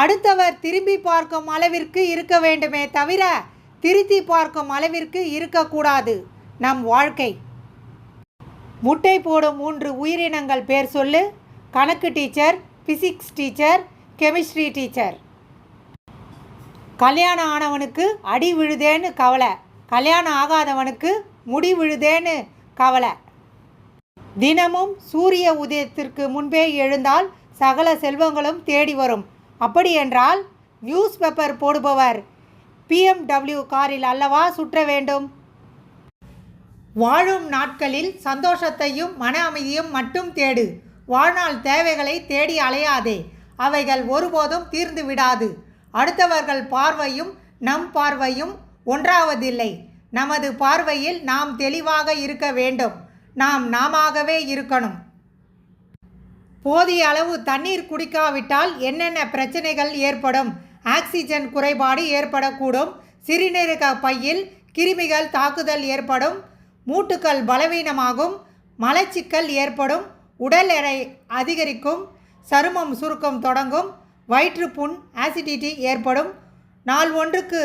அடுத்தவர் திரும்பி பார்க்கும் அளவிற்கு இருக்க வேண்டுமே தவிர திருத்தி பார்க்கும் அளவிற்கு இருக்கக்கூடாது நம் வாழ்க்கை. முட்டை போடும் மூன்று உயிரினங்கள் பேர் சொல்லு. கணக்கு teacher physics teacher chemistry teacher. கல்யாணம் ஆனவனுக்கு அடி விழுதேன்னு கவலை. கல்யாணம் ஆகாதவனுக்கு முடி விழுதேன்னு கவலை. தினமும் சூரிய உதயத்திற்கு முன்பே எழுந்தால் சகல செல்வங்களும் தேடி வரும். அப்படியென்றால் நியூஸ் பேப்பர் போடுபவர் பிஎம்டபிள்யூ காரில் அல்லவா சுற்ற வேண்டும்? வாழும் நாட்களில் சந்தோஷத்தையும் மன அமைதியும் மட்டும் தேடு. வாழ்நாள் தேவைகளை தேடி அலையாதே. அவைகள் ஒருபோதும் தீர்ந்து விடாது. அடுத்தவர்கள் பார்வையும் நம் பார்வையும் ஒன்றாவதில்லை. நமது பார்வையில் நாம் தெளிவாக இருக்க வேண்டும். நாம் நாமாகவே இருக்கணும். போதிய அளவு தண்ணீர் குடிக்காவிட்டால் என்னென்ன பிரச்சனைகள் ஏற்படும்? ஆக்சிஜன் குறைபாடு ஏற்படக்கூடும். சிறுநீரக பையில் கிருமிகள் தாக்குதல் ஏற்படும். மூட்டுக்கள் பலவீனமாகும். மலச்சிக்கல் ஏற்படும். உடல் எடை அதிகரிக்கும். சருமம் சுருக்கம் தொடங்கும். வயிற்றுப்புண் ஆசிடிட்டி ஏற்படும். நாள் ஒன்றுக்கு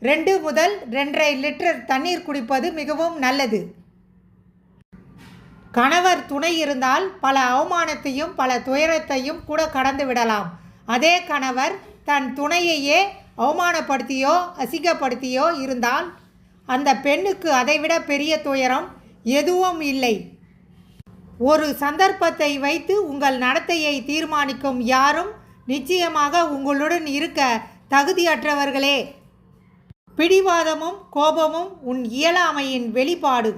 ரெண்டு முதல் ரெண்டரை லிட்டர் தண்ணீர் குடிப்பது மிகவும் நல்லது. கணவர் துணை இருந்தால் பல அவமானத்தையும் பல துயரத்தையும் கூட கடந்து விடலாம். அதே கணவர் தன் துணையையே அவமானப்படுத்தியோ அசிங்கப்படுத்தியோ இருந்தால் அந்த பெண்ணுக்கு அதைவிட பெரிய துயரம் எதுவும் இல்லை. ஒரு சந்தர்ப்பத்தை வைத்து உங்கள் நடத்தையை தீர்மானிக்கும் யாரும் நிச்சயமாக உங்களுடன் இருக்க தகுதியற்றவர்களே. பிடிவாதமும் கோபமும் உன் இயலாமையின் வெளிப்பாடு.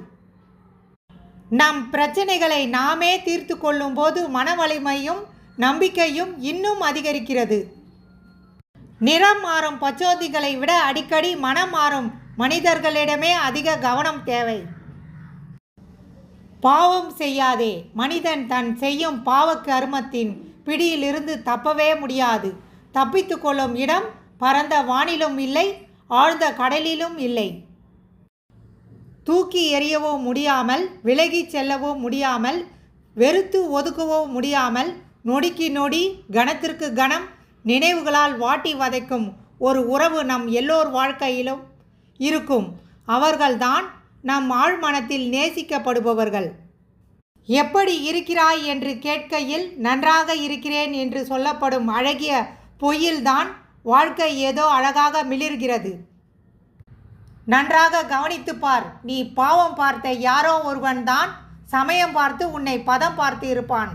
நம் பிரச்சனைகளை நாமே தீர்த்து கொள்ளும்போது மன வலிமையும் நம்பிக்கையும் இன்னும் அதிகரிக்கிறது. நிறம் மாறும் பச்சோதிகளை விட அடிக்கடி மனம் மாறும் மனிதர்களிடமே அதிக கவனம் தேவை. பாவம் செய்யாதே. மனிதன் தன் செய்யும் பாவ கர்மத்தின் பிடியிலிருந்து தப்பவே முடியாது. தப்பித்து கொள்ளும் இடம் பரந்த வானிலும் இல்லை ஆழ்ந்த கடலிலும் இல்லை. தூக்கி எறியவோ முடியாமல் விலகி செல்லவோ முடியாமல் வெறுத்து ஒதுக்கவோ முடியாமல் நொடிக்கு நொடி கணத்திற்கு கணம் நினைவுகளால் வாட்டி வதைக்கும் ஒரு உறவு நம் எல்லோர் வாழ்க்கையிலும் இருக்கும். அவர்கள்தான் நம் ஆழ்மனத்தில் நேசிக்கப்படுபவர்கள். எப்படி இருக்கிறாய் என்று கேட்கையில் நன்றாக இருக்கிறேன் என்று சொல்லப்படும் அழகிய பொய்யில்தான் வாழ்க்கை ஏதோ அழகாக மிளிர்கிறது. நன்றாக கவனித்துப் பார் நீ பாவம் பார்த்த யாரோ ஒருவன்தான் சமயம் பார்த்து உன்னை பதம் பார்த்து இருப்பான்.